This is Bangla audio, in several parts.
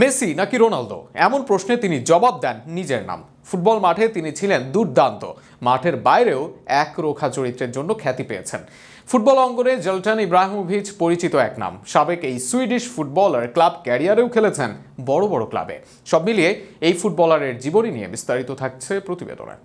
মেসি নাকি রোনালদো? এমন প্রশ্নে তিনি জবাব দেন নিজের নাম। ফুটবল মাঠে তিনি ছিলেন দুর্দান্ত। মাঠের বাইরেও এক রোখা চরিত্রের জন্য খ্যাতি পেয়েছেন। ফুটবল অঙ্গনে জলটান ইব্রাহিমোভিচ পরিচিত এক নাম। সাবেক এই সুইডিশ ফুটবলার ক্লাব ক্যারিয়ারেও খেলেছেন বড় বড় ক্লাবে। সব মিলিয়ে এই ফুটবলারের জীবনী নিয়ে বিস্তারিত থাকছে প্রতিবেদনে।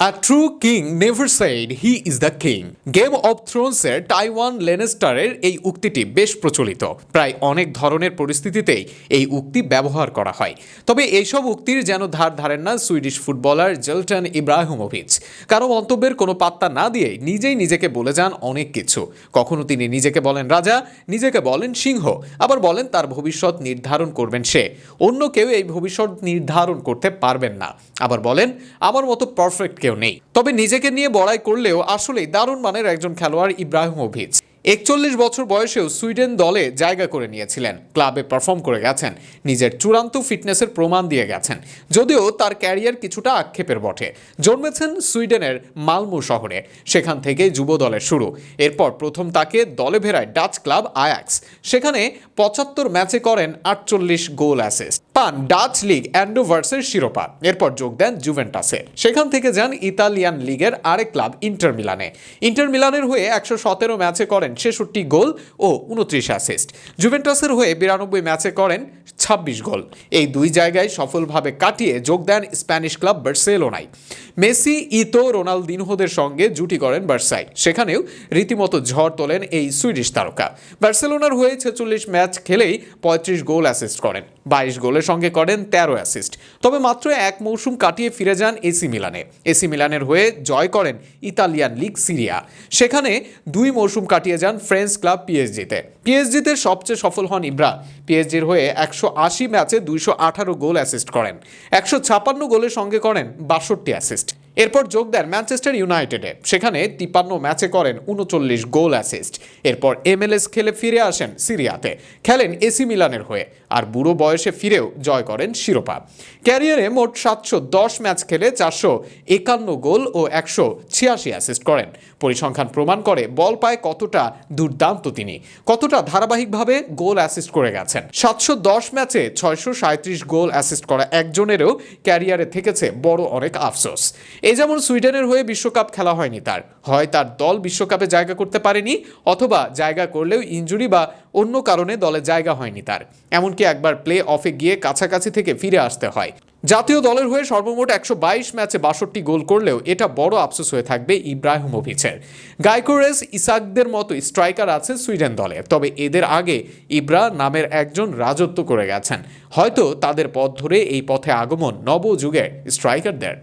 A true king never said he is the king. Game of থ্রোনসের Tywin লেনেস্টারের এই উক্তিটি বেশ প্রচলিত। প্রায় অনেক ধরনের পরিস্থিতিতেই এই উক্তি ব্যবহার করা হয়। তবে এইসব উক্তির যেন ধার ধারেন না সুইডিশ ফুটবলার জেলটন ইব্রাহিমোভিচ। কারও মন্তব্যের কোনো পাত্তা না দিয়ে নিজেই নিজেকে বলে যান অনেক কিছু। কখনো তিনি নিজেকে বলেন রাজা, নিজেকে বলেন সিংহ, আবার বলেন তার ভবিষ্যৎ নির্ধারণ করবেন সে। অন্য কেউ এই ভবিষ্যৎ নির্ধারণ করতে পারবেন না। আবার বলেন, আমার মতো পারফেক্ট কেউ নেই। তবে নিজেকে নিয়ে বড়াই করলেও আসলেই দারুণ মানের একজন খেলোয়াড় ইব্রাহিম ইব্রাহিমোভিচ একচল্লিশ বছর বয়সেও সুইডেন দলে জায়গা করে নিয়েছিলেন, ক্লাবে পারফর্ম করে গেছেন, নিজের চূড়ান্ত ফিটনেসের প্রমাণ দিয়ে গেছেন, যদিও তার ক্যারিয়ার কিছুটা আক্ষেপের বটে। জন্মেছেন সুইডেনের মালমু শহরে, সেখান থেকে যুব দলের শুরু। এরপর প্রথম তাকে দলে ভেড়ায় ডাচ ক্লাব আয়াক্স, সেখানে পঁচাত্তর ম্যাচে করেন আটচল্লিশ গোল অ্যাসিস্ট। পান, ডাচ লিগ অ্যান্ডোভার্সের শিরোপা। এরপর যোগ দেন জুভেন্টাসে। সেখান থেকে যান ইতালিয়ান লিগের আরেক ক্লাব, ইন্টার মিলানে। ইন্টার মিলানের হয়ে একশো সতেরো ম্যাচে করেন ছেষট্টি গোল ও উনত্রিশ অ্যাসিস্ট। জুভেন্টাসের হয়ে বিরানব্বই ম্যাচে করেন ছাব্বিশ গোল। এই দুই জায়গায় সফলভাবে কাটিয়ে যোগ দেন স্প্যানিশ ক্লাব বার্সেলোনায়। মেসি, ইতো, রোনালদিনহোদের সঙ্গে জুটি করেন বার্সাই সেখানেও রীতিমতো ঝড় তোলেন এই সুইডিশ তারকা। বার্সেলোনার হয়ে ছেচল্লিশ ম্যাচ খেলেই পঁয়ত্রিশ গোল অ্যাসিস্ট করেন। বাইশ গোলের সঙ্গে করেন তেরো অ্যাসিস্ট। তবে মাত্র এক মৌসুম কাটিয়ে ফিরে যান এসি মিলানে। এসি মিলানের হয়ে জয় করেন ইতালিয়ান লিগ সিরিয়া। সেখানে দুই মৌসুম কাটিয়ে যান ফ্রেঞ্চ ক্লাব পিএসজিতে। পিএসজিতে সবচেয়ে সফল হন ইব্রা পিএসজির হয়ে একশো আশি ম্যাচে দুইশো আঠারো গোল অ্যাসিস্ট করেন। একশো ছাপান্ন গোলের সঙ্গে করেন বাষট্টি অ্যাসিস্ট। এরপর যোগ দেন ম্যানচেস্টার ইউনাইটেডে। সেখানে তিপ্পান্ন ম্যাচে করেন উনচল্লিশ গোল অ্যাসিস্ট। এরপর এমএলএস খেলে ফিরে আসেন সিরিয়াতে। খেলেন এসি মিলানের হয়ে। আর বুড়ো বয়সে ফিরেও জয় করেন শিরোপা। ক্যারিয়ারে মোট সাতশো দশ ম্যাচ খেলে চারশো একান্ন গোল ও একশো ছিয়াশি অ্যাসিস্ট করেন। পরিসংখ্যান প্রমাণ করে বল পায় কতটা দুর্দান্ত তিনি। কতটা ধারাবাহিকভাবে গোল অ্যাসিস্ট করে গেছেন। সাতশো দশ ম্যাচে ছয়শো সাঁত্রিশ গোল অ্যাসিস্ট করা একজনেরও ক্যারিয়ারে থেকেছে বড় অনেক আফসোস। এই যেমন সুইডেনের হয়ে বিশ্বকাপ খেলা হয়নি তার। হয় তার দল বিশ্বকাপে জায়গা করতে পারেনি, অথবা জায়গা করলেও ইনজুরি বা অন্য কারণে দলে জায়গা হয়নি তার। এমনকি একবার প্লে অফে গিয়ে কাছাকাছি থেকে ফিরে আসতে হয়। জাতীয় দলের হয়ে সর্বমোট একশো বাইশ ম্যাচে বাষট্টি গোল করলেও এটা বড় আফসোস হয়ে থাকবে ইব্রাহিমোভিচের। গাইকোরেস, ইসাকদের মতো স্ট্রাইকার আছে সুইডেন দলে। তবে এদের আগে ইব্রা নামের একজন রাজত্ব করে গেছেন। হয়তো তাদের পথ ধরে এই পথে আগমন নবযুগের স্ট্রাইকারদের।